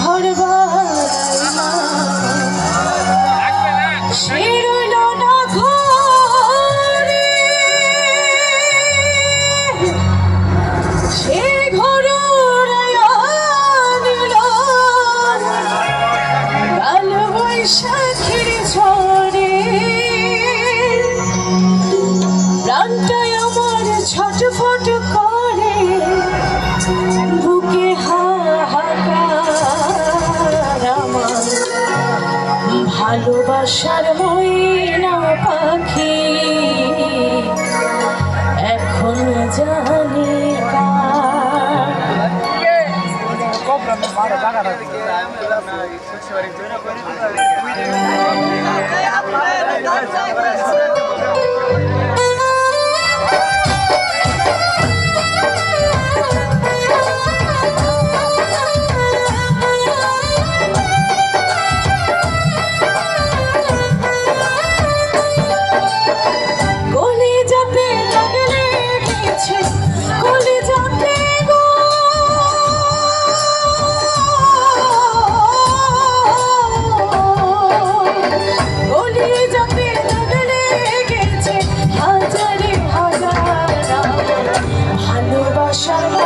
ঘর সে রইল না ঘরে। সে ঘর উড়াইয়া দিল কাল ভালোবাসার ময়না পাখি। এখন জানি কার। shalom.